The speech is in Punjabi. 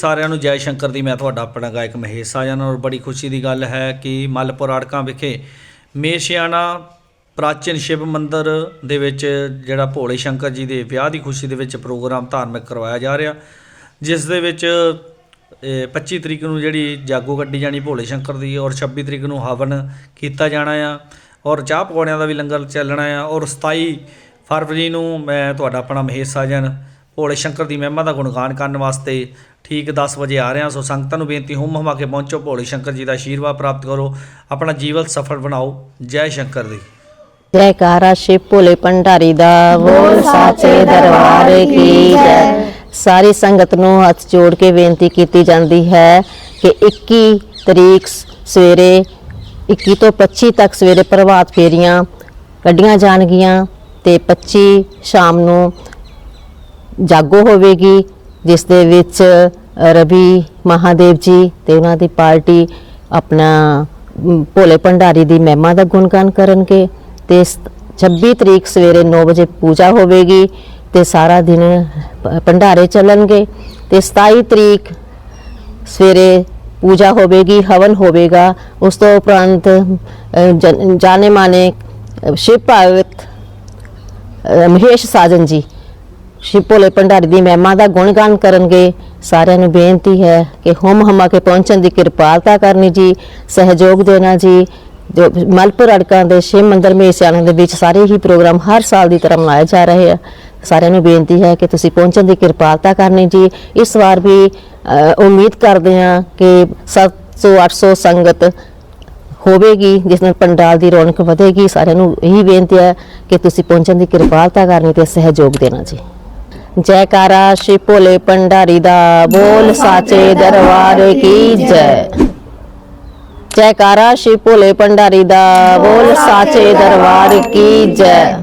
ਸਾਰਿਆਂ ਨੂੰ ਜੈ ਸ਼ੰਕਰ ਦੀ ਮੈਂ ਤੁਹਾਡਾ ਆਪਣਾ ਗਾਇਕ ਮਹੇਸ਼ ਸਾਜਨ ਔਰ ਬੜੀ ਖੁਸ਼ੀ ਦੀ ਗੱਲ ਹੈ ਕਿ ਮਲਪੁਰ ਅੜਕਾਂ ਵਿਖੇ ਮੇਸ਼ਿਆਣਾ ਪ੍ਰਾਚੀਨ ਸ਼ਿਵ ਮੰਦਿਰ ਦੇ ਵਿੱਚ ਜਿਹੜਾ ਭੋਲੇ ਸ਼ੰਕਰ ਜੀ ਦੇ ਵਿਆਹ ਦੀ ਖੁਸ਼ੀ ਦੇ ਵਿੱਚ ਪ੍ਰੋਗਰਾਮ ਧਾਰਮਿਕ ਕਰਵਾਇਆ ਜਾ ਰਿਹਾ। ਜਿਸ ਦੇ ਵਿੱਚ, ਇਹ 25 ਤਰੀਕ ਨੂੰ ਜਿਹੜੀ ਜਾਗੋ ਕੱਢੀ ਜਾਣੀ ਭੋਲੇ ਸ਼ੰਕਰ ਦੀ ਔਰ 26 ਤਰੀਕ ਨੂੰ ਹਵਨ ਕੀਤਾ ਜਾਣਾ ਆ ਔਰ ਚਾਹ ਪਕੌੜਿਆਂ ਦਾ ਵੀ ਲੰਗਰ ਚੱਲਣਾ ਆ ਔਰ 27 ਫਰਵਰੀ ਨੂੰ ਮੈਂ ਤੁਹਾਡਾ ਆਪਣਾ ਮਹੇਸ਼ ਸਾਜਨ ਭੋਲੇ ਸ਼ੰਕਰ ਦੀ ਮਹਿਮਾ ਦਾ ਗੁਣਗਾਨ ਕਰਨ ਵਾਸਤੇ ਠੀਕ 10 ਵਜੇ ਆ ਰਿਹਾ ਸੋ ਸੰਗਤਾਂ ਨੂੰ ਬੇਨਤੀ, ਹੁਮ ਹਮਾ ਕੇ ਪਹੁੰਚੋ, ਭੋਲੇ ਸ਼ੰਕਰ ਜੀ ਦਾ ਆਸ਼ੀਰਵਾਦ ਪ੍ਰਾਪਤ ਕਰੋ। ਆਪਣਾ ਜੀਵਨ ਸਫਲ ਬਣਾਓ। ਜੈ ਸ਼ੰਕਰ ਦੀ। ਜੈਕਾਰਾ ਸ਼ਿਵ ਭੋਲੇ ਭੰਡਾਰੀ ਦਾ ਬੋਲ ਸਾਚੇ ਦਰਬਾਰ ਕੀ ਜੈ। ਸਾਰੀ ਸੰਗਤ ਨੂੰ ਹੱਥ ਜੋੜ ਕੇ ਬੇਨਤੀ ਕੀਤੀ ਜਾਂਦੀ ਹੈ ਕਿ 21 ਤਰੀਕ ਸਵੇਰੇ 21 ਤੋਂ 25 ਤੱਕ ਸਵੇਰੇ ਪ੍ਰਭਾਤ ਫੇਰੀਆਂ ਕੱਢੀਆਂ ਜਾਣਗੀਆਂ ਤੇ 25 ਸ਼ਾਮ ਨੂੰ ਜਾਗੋ ਹੋਵੇਗੀ, ਜਿਸ ਦੇ ਵਿੱਚ ਰਵੀ ਮਹਾਦੇਵ ਜੀ ਤੇ ਉਹਨਾਂ ਦੀ ਪਾਰਟੀ ਆਪਣਾ ਭੋਲੇ ਭੰਡਾਰੀ ਦੀ ਮਹਿਮਾ ਦਾ ਗੁਣਗਾਨ ਕਰਨਗੇ ਤੇ ਸ- 26 ਤਰੀਕ ਸਵੇਰੇ 9 ਵਜੇ ਪੂਜਾ ਹੋਵੇਗੀ ਤੇ ਸਾਰਾ ਦਿਨ ਭੰਡਾਰੇ ਚੱਲਣਗੇ ਤੇ 27 ਤਰੀਕ ਸਵੇਰੇ ਪੂਜਾ ਹੋਵੇਗੀ, ਹਵਨ ਹੋਵੇਗਾ, ਉਸ ਤੋਂ ਉਪਰੰਤ ਜਨ- ਜਾਣੇ ਮਾਨੇ ਸ਼ਿਵ ਭਾਗਵਤ ਮਹੇਸ਼ ਸਾਜਨ ਜੀ ਸ਼ਿਵ ਭੋਲੇ ਭੰਡਾਰੀ ਦੀ ਮਹਿਮਾ ਦਾ ਗੁਣਗਾਨ ਕਰਨਗੇ। ਸਾਰਿਆਂ ਨੂੰ ਬੇਨਤੀ ਹੈ ਕਿ ਹੁਮ ਹਮਾ ਕੇ ਪਹੁੰਚਣ ਦੀ ਕਿਰਪਾਲਤਾ ਕਰਨੀ ਜੀ, ਸਹਿਯੋਗ ਦੇਣਾ ਜੀ। ਜੋ ਮਲਪੁਰ ਅੜਕਾਂ ਦੇ ਸ਼ਿਵ ਮੰਦਿਰ ਮੇਸਿਆਣਾ ਦੇ ਵਿੱਚ ਸਾਰੇ ਹੀ ਪ੍ਰੋਗਰਾਮ ਹਰ ਸਾਲ ਦੀ ਤਰ੍ਹਾਂ ਮਨਾਏ ਜਾ ਰਹੇ ਆ। ਸਾਰਿਆਂ ਨੂੰ ਬੇਨਤੀ ਹੈ ਕਿ ਤੁਸੀਂ ਪਹੁੰਚਣ ਦੀ ਕਿਰਪਾਲਤਾ ਕਰਨੀ ਜੀ। ਇਸ ਵਾਰ ਵੀ ਉਮੀਦ ਕਰਦੇ ਹਾਂ ਕਿ 700 800 ਸੰਗਤ ਹੋਵੇਗੀ, ਜਿਸ ਨਾਲ ਪੰਡਾਲ ਦੀ ਰੌਣਕ ਵਧੇਗੀ। ਸਾਰਿਆਂ ਨੂੰ ਇਹੀ ਬੇਨਤੀ ਹੈ ਕਿ ਤੁਸੀਂ ਪਹੁੰਚਣ ਦੀ ਕਿਰਪਾਲਤਾ ਕਰਨੀ ਤੇ ਸਹਿਯੋਗ ਦੇਣਾ ਜੀ। ਜੈਕਾਰਾ ਸ਼੍ਰੀ ਭੋਲੇ ਪੰਡਾਰੀ ਦਾ ਬੋਲ ਸਾਚੇ ਦਰਬਾਰ ਕੀ ਜੈ। ਜੈਕਾਰਾ ਸ਼੍ਰੀ ਭੋਲੇ ਪੰਡਾਰੀ ਦਾ ਬੋਲ ਸਾਚੇ ਦਰਬਾਰ ਕੀ ਜੈ।